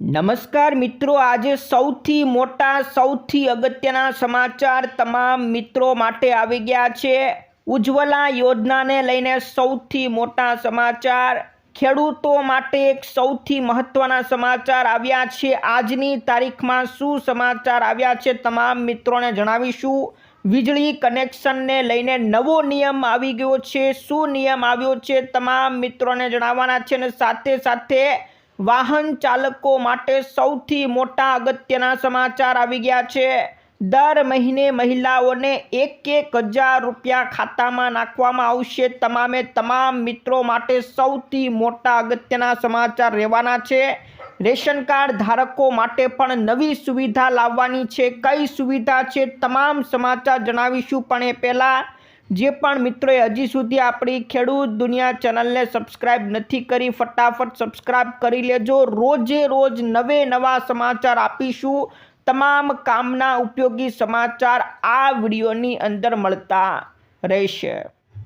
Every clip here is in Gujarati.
નમસ્કાર મિત્રો, આજે સૌથી મોટા, સૌથી અગત્યના સમાચાર તમામ મિત્રો માટે આવી ગયા છે. ઉજ્જવલા યોજનાને લઈને સૌથી મોટા સમાચાર. ખેડૂતો માટે એક સૌથી મહત્ત્વના સમાચાર આવ્યા છે. આજની તારીખમાં શું સમાચાર આવ્યા છે તમામ મિત્રોને જણાવીશું. વીજળી કનેક્શનને લઈને નવો નિયમ આવી ગયો છે. શું નિયમ આવ્યો છે તમામ મિત્રોને જણાવવાના છે અને સાથે સાથે વાહન ચાલકો માટે સૌથી મોટા અગત્યના સમાચાર આવી ગયા છે. દર મહિને મહિલાઓને એક એક હજાર રૂપિયા ખાતામાં નાખવામાં આવશે. તમામે તમામ મિત્રો માટે સૌથી મોટા અગત્યના સમાચાર રહેવાના છે. રેશન કાર્ડ ધારકો માટે પણ નવી સુવિધા લાવવાની છે. કઈ સુવિધા છે? તમામ સમાચાર જણાવીશું. પણ એ પહેલાં જે પણ મિત્રોએ હજી સુધી આપણી ખેડૂત દુનિયા ચેનલને સબસ્ક્રાઇબ નથી કરી, ફટાફટ સબસ્ક્રાઇબ કરી લેજો. રોજે રોજ નવે નવા સમાચાર આપીશું. તમામ કામના ઉપયોગી સમાચાર આ વિડીયોની અંદર મળતા રહેશે.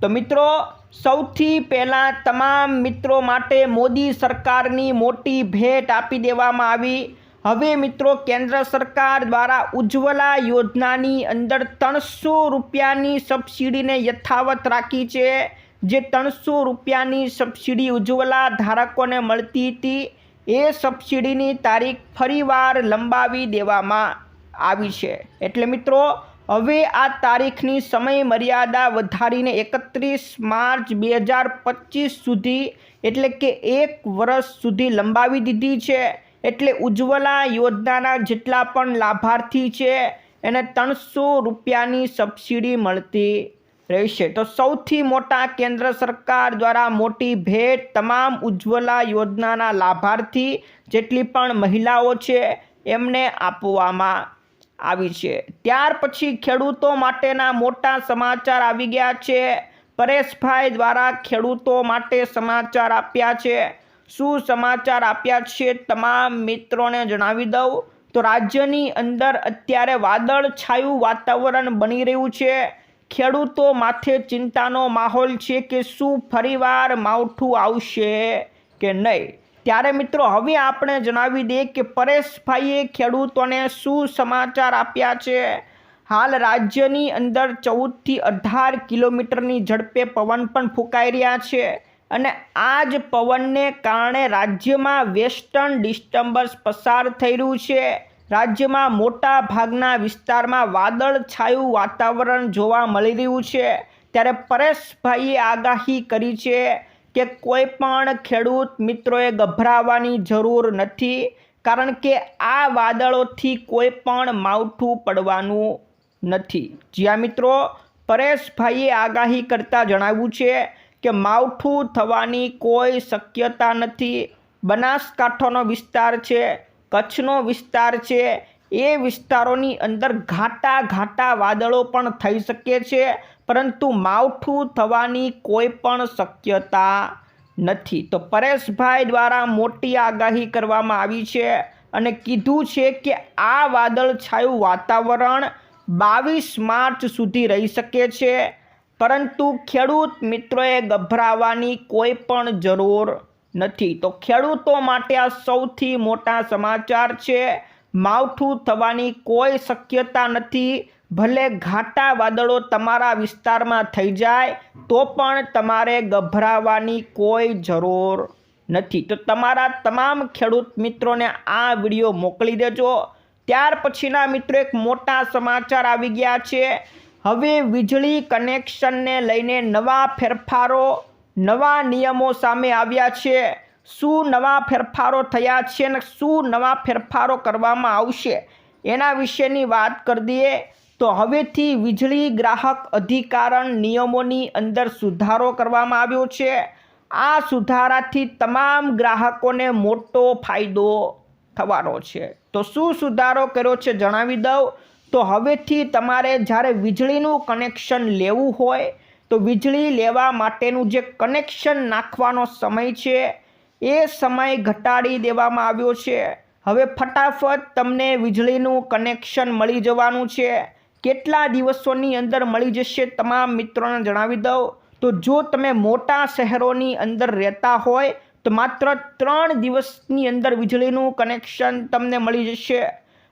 તો મિત્રો, સૌથી પહેલાં તમામ મિત્રો માટે મોદી સરકારની મોટી ભેટ આપી દેવામાં આવી. હવે મિત્રો, કેન્દ્ર સરકાર દ્વારા ઉજ્જવલા યોજનાની અંદર ત્રણસો રૂપિયાની સબસિડીને યથાવત રાખી છે. જે ત્રણસો રૂપિયાની સબસિડી ઉજ્જવલા ધારકોને મળતી હતી, એ સબસિડીની તારીખ ફરીવાર લંબાવી દેવામાં આવી છે. એટલે મિત્રો, હવે આ તારીખની સમય મર્યાદા વધારીને એકત્રીસ માર્ચ બે હજાર પચીસ સુધી, એટલે કે એક વર્ષ સુધી લંબાવી દીધી છે. એટલે ઉજ્જવલા યોજનાના જેટલા પણ લાભાર્થી છે, એને ત્રણસો રૂપિયાની સબસિડી મળતી રહેશે. તો સૌથી મોટા કેન્દ્ર સરકાર દ્વારા મોટી ભેટ તમામ ઉજ્જવલા યોજનાના લાભાર્થી, જેટલી પણ મહિલાઓ છે, એમને આપવામાં આવી છે. ત્યાર પછી ખેડૂતો માટેના મોટા સમાચાર આવી ગયા છે. પરેશભાઈ દ્વારા ખેડૂતો માટે સમાચાર આપ્યા છે. શું સમાચાર આપ્યા છે તમામ મિત્રોને જણાવી દઉં. તો રાજ્યની અંદર અત્યારે વાદળ છાયું વાતાવરણ બની રહ્યું છે. ખેડૂતો માથે ચિંતાનો માહોલ છે કે શું ફરીવાર માવઠું આવશે કે નહીં. ત્યારે મિત્રો, હવે આપણે જણાવી દઈએ કે પરેશભાઈએ ખેડૂતોને શું સમાચાર આપ્યા છે. હાલ રાજ્યની અંદર ચૌદથી અઢાર કિલોમીટરની ઝડપે પવન પણ ફૂંકાઈ રહ્યા છે. અને આ જ પવનને કારણે રાજ્યમાં વેસ્ટર્ન ડિસ્ટર્બન્સ પસાર થઈ રહ્યું છે. રાજ્યમાં મોટા ભાગના વિસ્તારમાં વાદળ છાયું વાતાવરણ જોવા મળી રહ્યું છે. ત્યારે પરેશભાઈએ આગાહી કરી છે કે કોઈ પણ ખેડૂત મિત્રોએ ગભરાવાની જરૂર નથી, કારણ કે આ વાદળોથી કોઈ પણ માવઠું પડવાનું નથી. જ્યાં મિત્રો, પરેશભાઈએ આગાહી કરતાં જણાવ્યું છે કે માવઠું થવાની કોઈ શક્યતા નથી. બનાસકાંઠાનો વિસ્તાર છે, કચ્છનો વિસ્તાર છે, એ વિસ્તારોની અંદર ઘાટા ઘાટા વાદળો પણ થઈ શકે છે, પરંતુ માવઠું થવાની કોઈ પણ શક્યતા નથી. તો પરેશભાઈ દ્વારા મોટી આગાહી કરવામાં આવી છે અને કીધું છે કે આ વાદળ છાયું વાતાવરણ બાવીસ માર્ચ સુધી રહી શકે છે. પરંતુ ખેડૂત મિત્રોએ ગભરાવાની કોઈ પણ જરૂર નથી. તો ખેડૂતો માટે આ સૌથી મોટા સમાચાર છે, માવઠું થવાની કોઈ શક્યતા નથી. ભલે ઘાટા વાદળો તમારા વિસ્તારમાં થઈ જાય, તો પણ તમારે ગભરાવાની કોઈ જરૂર નથી. તો તમારા તમામ ખેડૂત મિત્રોને આ વીડિયો મોકલી દેજો. ત્યાર પછીના મિત્રો એક મોટા સમાચાર આવી ગયા છે. હવે વીજળી કનેક્શનને લઈને નવા ફેરફારો, નવા નિયમો સામે આવ્યા છે. શું નવા ફેરફારો થયા છે અને શું નવા ફેરફારો કરવામાં આવશે? એના વિશેની વાત કરી દઈએ તો હવેથી વીજળી ગ્રાહક અધિકારણ નિયમોની અંદર સુધારો કરવામાં આવ્યો છે. આ સુધારાથી તમામ ગ્રાહકોને મોટો ફાયદો થવાનો છે. તો શું સુધારો કર્યો છે જણાવી દઉં. તો હવેથી તમારે જ્યારે વીજળીનું કનેક્શન લેવું હોય, તો વીજળી લેવા માટેનું જે કનેક્શન નાખવાનો સમય છે, એ સમય ઘટાડી દેવામાં આવ્યો છે. હવે ફટાફટ તમને વીજળીનું કનેક્શન મળી જવાનું છે. કેટલા દિવસોની અંદર મળી જશે તમામ મિત્રોને જણાવી દઉં. તો જો તમે મોટા શહેરોની અંદર રહેતા હોય, તો માત્ર ત્રણ દિવસની અંદર વીજળીનું કનેક્શન તમને મળી જશે.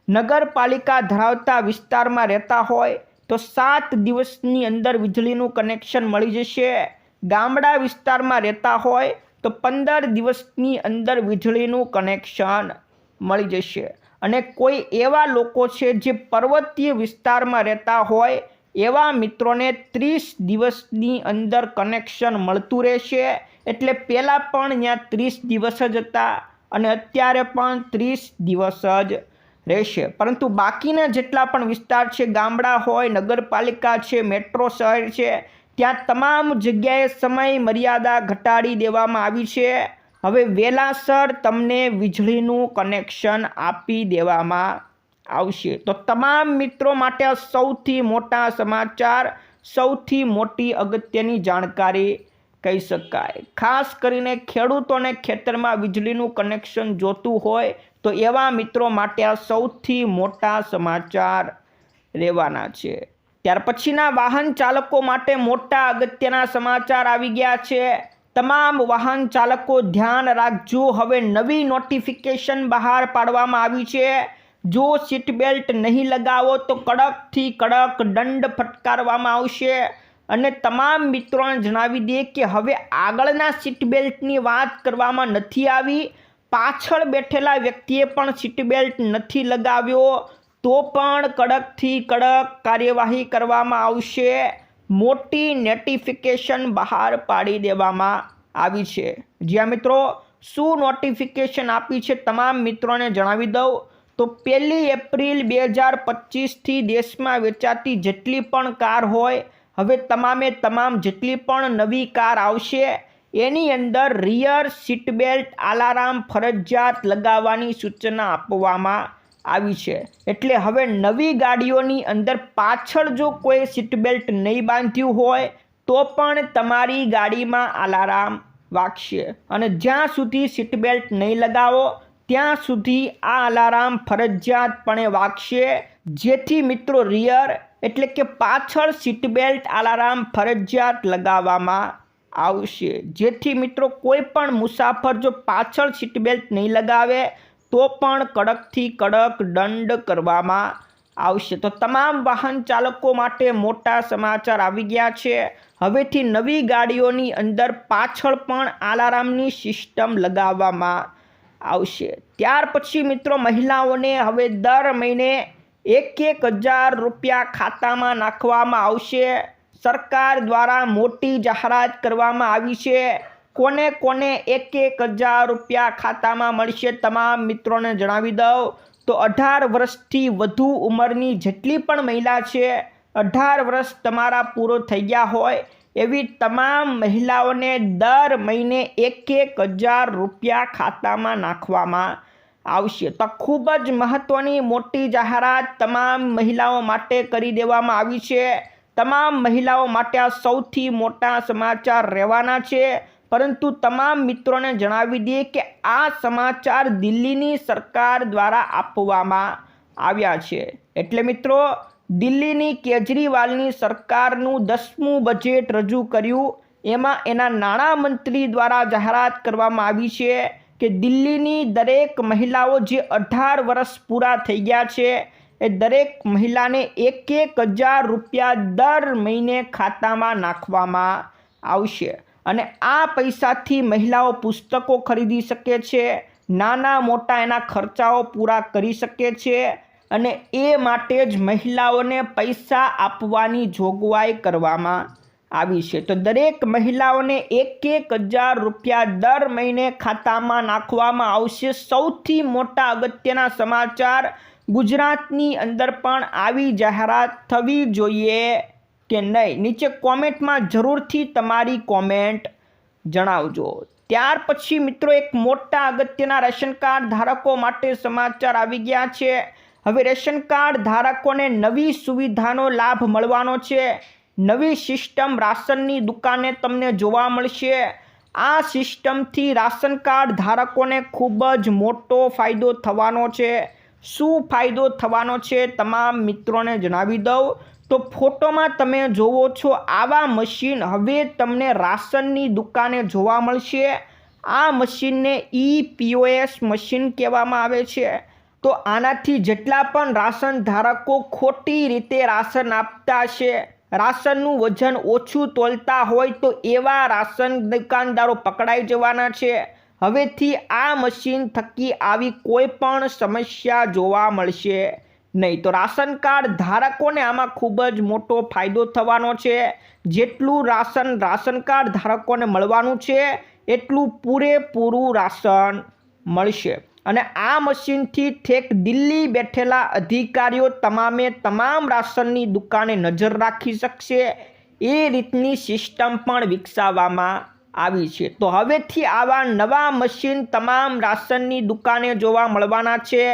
નગરપાલિકા ધરાવતા વિસ્તારમાં રહેતા હોય તો સાત દિવસની અંદર વીજળીનું કનેક્શન મળી જશે. ગામડા વિસ્તારમાં રહેતા હોય તો પંદર દિવસની અંદર વીજળીનું કનેક્શન મળી જશે. અને કોઈ એવા લોકો છે જે પર્વતીય વિસ્તારમાં રહેતા હોય, એવા મિત્રોને ત્રીસ દિવસની અંદર કનેક્શન મળતું રહેશે. એટલે પહેલાં પણ ત્યાં ત્રીસ દિવસ જ હતા અને અત્યારે પણ ત્રીસ દિવસ જ રહેશે. પરંતુ બાકીના જેટલા પણ વિસ્તાર છે, ગામડા હોય, નગરપાલિકા છે, મેટ્રો શહેર છે, ત્યાં તમામ જગ્યાએ સમય મર્યાદા ઘટાડી દેવામાં આવી છે. હવે વેલાસર તમને વીજળીનું કનેક્શન આપી દેવામાં આવશે. તો તમામ મિત્રો માટે સૌથી મોટા સમાચાર, સૌથી મોટી અગત્યની જાણકારી કહી શકાય. ખાસ કરીને ખેડૂતોને ખેતરમાં વીજળીનું કનેક્શન જોતું હોય તો એવા મિત્રો માટે આ સૌથી મોટા સમાચાર રહેવાના છે. ત્યાર પછીના વાહન ચાલકો માટે મોટા અગત્યના સમાચાર આવી ગયા છે. તમામ વાહન ચાલકો ધ્યાન રાખજો. હવે નવી નોટિફિકેશન બહાર પાડવામાં આવી છે. જો સીટ બેલ્ટ નહીં લગાવો તો કડકથી કડક દંડ ફટકારવામાં આવશે. અને તમામ મિત્રોને જણાવી દઈએ કે હવે આગળના સીટ બેલ્ટની વાત કરવામાં નથી આવી. પાછળ બેઠેલા વ્યક્તિએ પણ સીટ બેલ્ટ નથી લગાવ્યો, તો પણ કડકથી કડક કાર્યવાહી કરવામાં આવશે. મોટી નોટિફિકેશન બહાર પાડી દેવામાં આવી છે. જ્યાં મિત્રો, શું નોટિફિકેશન આપી છે તમામ મિત્રોને જણાવી દઉં. તો પહેલી એપ્રિલ બે હજાર પચીસથી દેશમાં વેચાતી જેટલી પણ કાર હોય, હવે તમામે તમામ જેટલી પણ નવી કાર આવશે એની અંદર રિયર સીટ બેલ્ટ અલાર્મ ફરજિયાત લગાવવાની સૂચના આપવામાં આવી છે. એટલે હવે નવી ગાડીઓની અંદર પાછળ જો કોઈ સીટ બેલ્ટ નહીં બાંધ્યું હોય, તો પણ તમારી ગાડીમાં અલાર્મ વાગશે. અને જ્યાં સુધી સીટ બેલ્ટ નહીં લગાવો, ત્યાં સુધી આ અલાર્મ ફરજિયાતપણે વાગશે. જેથી મિત્રો રિયર એટલે કે પાછળ સીટ બેલ્ટ અલાર્મ ફરજિયાત લગાવવામાં આવશે. જેથી મિત્રો કોઈ પણ મુસાફર જો પાછળ સીટ બેલ્ટ નહીં લગાવે, તો પણ કડકથી કડક દંડ કરવામાં આવશે. તો તમામ વાહન ચાલકો માટે મોટા સમાચાર આવી ગયા છે. હવેથી નવી ગાડીઓની અંદર પાછળ પણ આલારામની સિસ્ટમ લગાવવામાં આવશે. ત્યાર પછી મિત્રો મહિલાઓને હવે દર મહિને એક એક હજાર રૂપિયા ખાતામાં નાખવામાં આવશે. સરકાર દ્વારા મોટી જાહેરાત કરવામાં આવી છે. કોને કોને એક એક હજાર રૂપિયા ખાતામાં મળશે તમામ મિત્રોને જણાવી દઉં. તો અઢાર વર્ષથી વધુ ઉંમરની જેટલી પણ મહિલા છે, અઢાર વર્ષ તમારા પૂરો થઈ ગયા હોય એવી તમામ મહિલાઓને દર મહિને એક એક હજાર રૂપિયા ખાતામાં નાખવામાં આવશે. તો ખૂબ જ મહત્ત્વની મોટી જાહેરાત તમામ મહિલાઓ માટે કરી દેવામાં આવી છે. તમામ મહિલાઓ માટે આ સૌથી મોટા સમાચાર રહેવાના છે. પરંતુ તમામ મિત્રોને જણાવી દઈએ કે આ સમાચાર દિલ્હીની સરકાર દ્વારા આપવામાં આવ્યા છે. એટલે મિત્રો, દિલ્હીની કેજરીવાલની સરકારનું દસમું બજેટ રજૂ કર્યું. એમાં એના નાણામંત્રી દ્વારા જાહેરાત કરવામાં આવી છે કે દિલ્હીની દરેક મહિલાઓ જે અઢાર વર્ષ પૂરા થઈ ગયા છે એ દરેક મહિલાને એક એક હજાર રૂપિયા દર મહિને ખાતામાં નાખવામાં આવશે. અને આ પૈસાથી મહિલાઓ પુસ્તકો ખરીદી શકે છે, નાના મોટા એના ખર્ચાઓ પૂરા કરી શકે છે અને એ માટે જ મહિલાઓને પૈસા આપવાની જોગવાઈ કરવામાં આવી છે. તો દરેક મહિલાઓને એક એક હજાર રૂપિયા દર મહિને ખાતામાં નાખવામાં આવશે. સૌથી મોટા અગત્યના સમાચાર ગુજરાતની અંદર પણ આવી જાહેરાત થવી જોઈએ કે નહીં? નીચે કોમેન્ટમાં જરૂરથી તમારી કોમેન્ટ જણાવજો. ત્યાર પછી મિત્રો, એક મોટા અગત્યના રેશન કાર્ડ ધારકો માટે સમાચાર આવી ગયા છે. હવે રેશન કાર્ડ ધારકોને નવી સુવિધાનો લાભ મળવાનો છે. નવી સિસ્ટમ રાશનની દુકાને તમને જોવા મળશે. આ સિસ્ટમથી રાશન કાર્ડ ધારકોને ખૂબ જ મોટો ફાયદો થવાનો છે. શું ફાયદો થવાનો છે તમામ મિત્રોને જણાવી દઉં. તો ફોટોમાં તમે જોવો છો આવા મશીન હવે તમને રાશનની દુકાને જોવા મળશે. આ મશીનને ઈ પીઓએસ મશીન કહેવામાં આવે છે. તો આનાથી જેટલા પણ રાશન ધારકો ખોટી રીતે રાશન આપતા છે રાશનનું વજન ઓછું તોલતા હોય તો એવા રાશન દુકાનદારો પકડાઈ જવાના છે. હવેથી આ મશીન થકી આવી કોઈ પણ સમસ્યા જોવા મળશે નહીં. તો રાશન કાર્ડ ધારકોને આમાં ખૂબ જ મોટો ફાયદો થવાનો છે. જેટલું રાશન રાશન કાર્ડ ધારકોને મળવાનું છે, એટલું પૂરેપૂરું રાશન મળશે. અને આ મશીનથી ઠેક દિલ્હી બેઠેલા અધિકારીઓ તમામે તમામ રાશનની દુકાને નજર રાખી શકશે. એ રીતની સિસ્ટમ પણ વિકસાવવામાં આવી છે. તો હવેથી આવા નવા મશીન તમામ રાશનની દુકાને જોવા મળવાના છે.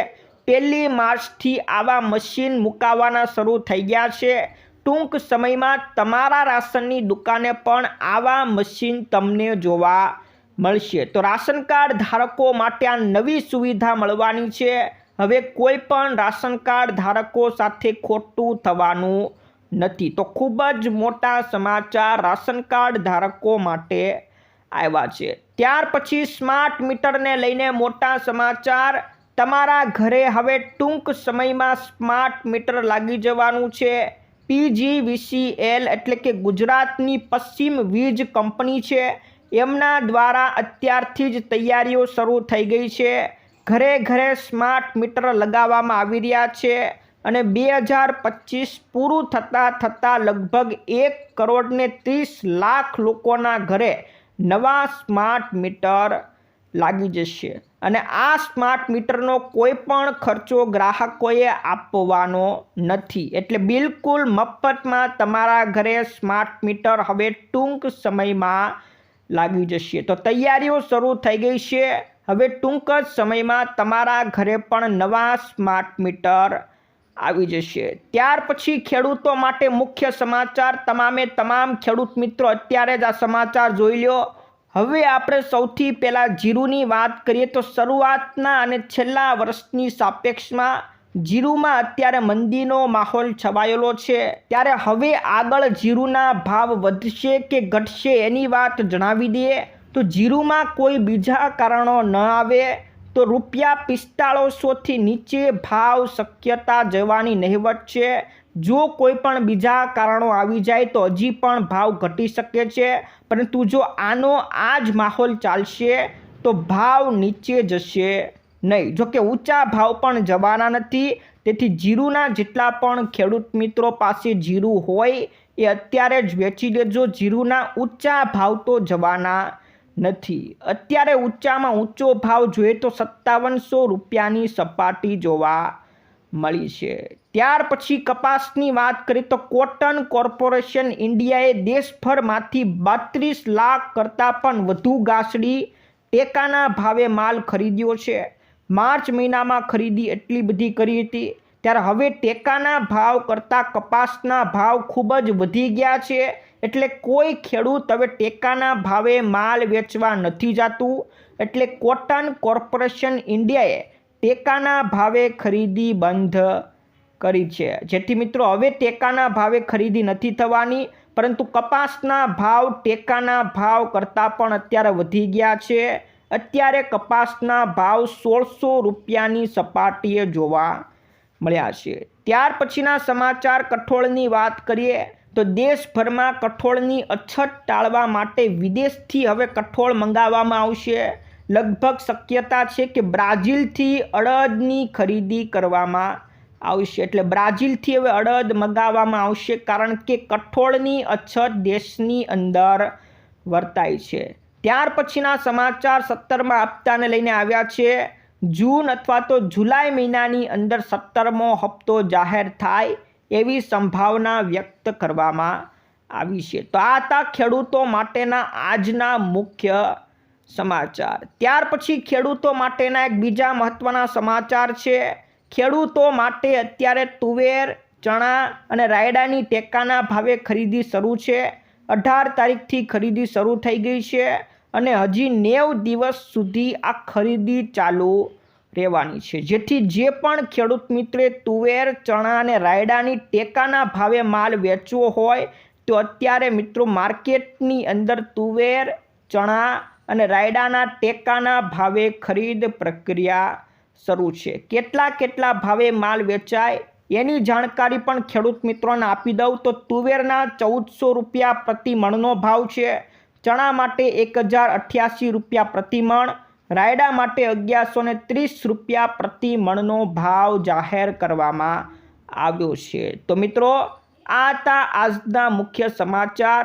પહેલી માર્ચથી આવા મશીન મુકાવાના શરૂ થઈ ગયા છે. ટૂંક સમયમાં તમારા રાશનની દુકાને પણ આવા મશીન તમને જોવા મળશે. તો રાશન કાર્ડ ધારકો માટે આ નવી સુવિધા મળવાની છે. હવે કોઈ પણ રાશન કાર્ડ ધારકો સાથે ખોટું થવાનું નથી. તો ખૂબ જ મોટા સમાચાર રાશન કાર્ડ ધારકો માટે આવ્યા છે. ત્યાર પછી સ્માર્ટ મીટરને લઈને મોટા સમાચાર. તમારા ઘરે હવે ટૂંક સમયમાં સ્માર્ટ મીટર લાગી જવાનું છે. પીજીવીસીએલ એટલે કે ગુજરાતની પશ્ચિમ વીજ કંપની છે. એમના દ્વારા અત્યારથી જ તૈયારીઓ શરૂ થઈ ગઈ છે. ઘરે ઘરે સ્માર્ટ મીટર લગાવવામાં આવી રહ્યા છે અને બે હજાર પચીસ પૂરું થતાં થતાં લગભગ એક કરોડને ત્રીસ લાખ લોકોના ઘરે નવા સ્માર્ટ મીટર લાગી જશે. અને આ સ્માર્ટ મીટરનો કોઈ પણ ખર્ચો ગ્રાહકોએ આપવાનો નથી. એટલે બિલકુલ મફતમાં તમારા ઘરે સ્માર્ટ મીટર હવે ટૂંક સમયમાં લાગી જશે. તો તૈયારીઓ શરૂ થઈ ગઈ છે. હવે ટૂંક જ સમયમાં તમારા ઘરે પણ નવા સ્માર્ટ મીટર આવી જશે. ત્યાર પછી ખેડૂતો માટે મુખ્ય સમાચાર, તમામે તમામ ખેડૂત મિત્રો અત્યારે જ આ સમાચાર જોઈ લો હવે આપણે સૌથી પહેલાં જીરુની વાત કરીએ તો શરૂઆતના અને છેલ્લા વર્ષની સાપેક્ષમાં જીરુમાં અત્યારે મંદીનો માહોલ છવાયેલો છે. ત્યારે હવે આગળ જીરુના ભાવ વધશે કે ઘટશે એની વાત જણાવી દઈએ. તો જીરુમાં કોઈ બીજા કારણો ન આવે. તો રૂપિયા પિસ્તાળીસોથી નીચે ભાવ શક્યતા જવાની નહિવત છે. જો કોઈ પણ બીજા કારણો આવી જાય તો હજી પણ ભાવ ઘટી શકે છે. પરંતુ જો આનો આ જ માહોલ ચાલશે તો ભાવ નીચે જશે નહીં. જોકે ઊંચા ભાવ પણ જવાના નથી. તેથી જીરુના જેટલા પણ ખેડૂત મિત્રો પાસે જીરું હોય એ અત્યારે જ વેચી દેજો જીરુના ઊંચા ભાવ તો જવાના નથી. અત્યારે ઊંચામાં ઊંચો ભાવ જોઈએ તો સત્તાવનસો રૂપિયાની સપાટી જોવા મળી છે. ત્યાર પછી કપાસની વાત કરીએ તો કોટન કોર્પોરેશન ઇન્ડિયાએ દેશભરમાંથી બત્રીસ લાખ કરતાં પણ વધુ ગાસડી ટેકાના ભાવે માલ ખરીદ્યો છે. માર્ચ મહિનામાં ખરીદી એટલી બધી કરી હતી. ત્યારે હવે ટેકાના ભાવ કરતાં કપાસના ભાવ ખૂબ જ વધી ગયા છે. એટલે કોઈ ખેડૂત હવે ટેકાના ભાવે માલ વેચવા નથી જતું. એટલે કોટન કોર્પોરેશન ઇન્ડિયાએ ટેકાના ભાવે ખરીદી બંધ કરી છે. જેથી મિત્રો હવે ટેકાના ભાવે ખરીદી નથી થવાની, પરંતુ કપાસના ભાવ ટેકાના ભાવ કરતાં પણ અત્યારે વધી ગયા છે. અત્યારે કપાસના ભાવ સોળસો રૂપિયાની સપાટીએ જોવા મળ્યા છે. ત્યાર પછીના સમાચાર કઠોળની વાત કરીએ, તો દેશભરમાં કઠોળની અછત ટાળવા માટે વિદેશથી હવે કઠોળ મંગાવવામાં આવશે. લગભગ શક્યતા છે કે બ્રાઝિલથી અડદની ખરીદી કરવામાં આવશે. એટલે બ્રાઝિલથી હવે અડદ મંગાવવામાં આવશે કારણ કે કઠોળની અછત દેશની અંદર વર્તાય છે. ત્યાર પછીના સમાચાર સત્તરમાં હપ્તાને લઈને આવ્યા છે. જૂન અથવા તો જુલાઈ મહિનાની અંદર સત્તરમો હપ્તો જાહેર થાય એવી સંભાવના વ્યક્ત કરવામાં આવી છે. તો આ હતા ખેડૂતો માટેના આજના મુખ્ય સમાચાર. ત્યાર પછી ખેડૂતો માટેના એક બીજા મહત્ત્વના સમાચાર છે. ખેડૂતો માટે અત્યારે તુવેર, ચણા અને રાયડાની ટેકાના ભાવે ખરીદી શરૂ છે. અઢાર તારીખથી ખરીદી શરૂ થઈ ગઈ છે. અને હજી નેવ દિવસ સુધી આ ખરીદી ચાલુ રહેવાની છે. જેથી જે પણ ખેડૂત મિત્રે તુવેર, ચણા અને રાયડાની ટેકાના ભાવે માલ વેચવો હોય, તો અત્યારે મિત્રો માર્કેટની અંદર તુવેર, ચણા અને રાયડાના ટેકાના ભાવે ખરીદ પ્રક્રિયા શરૂ છે. કેટલા કેટલા ભાવે માલ વેચાય એની જાણકારી પણ ખેડૂત મિત્રોને આપી દઉં. તો તુવેરના ચૌદસો રૂપિયા પ્રતિ મણનો ભાવ છે. ચણા માટે એક હજાર અઠ્યાસી રૂપિયા પ્રતિ મણ રાયડા માટે અગિયારસો ને ત્રીસ રૂપિયા પ્રતિ મણનો ભાવ જાહેર કરવામાં આવ્યો છે. તો મિત્રો, આ હતા આજના મુખ્ય સમાચાર.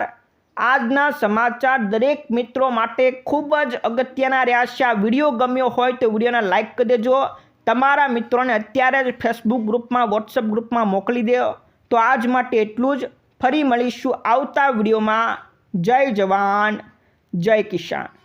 આજના સમાચાર દરેક મિત્રો માટે ખૂબ જ અગત્યના રહ્યા છે. આ વીડિયો ગમ્યો હોય તો વિડીયોને લાઇક કરી દેજો. તમારા મિત્રોને અત્યારે જ ફેસબુક ગ્રુપમાં વોટ્સઅપ ગ્રુપમાં મોકલી દો. તો આજ માટે એટલું જ. ફરી મળીશું આવતા વિડીયોમાં. જય જવાન જય કિસાન.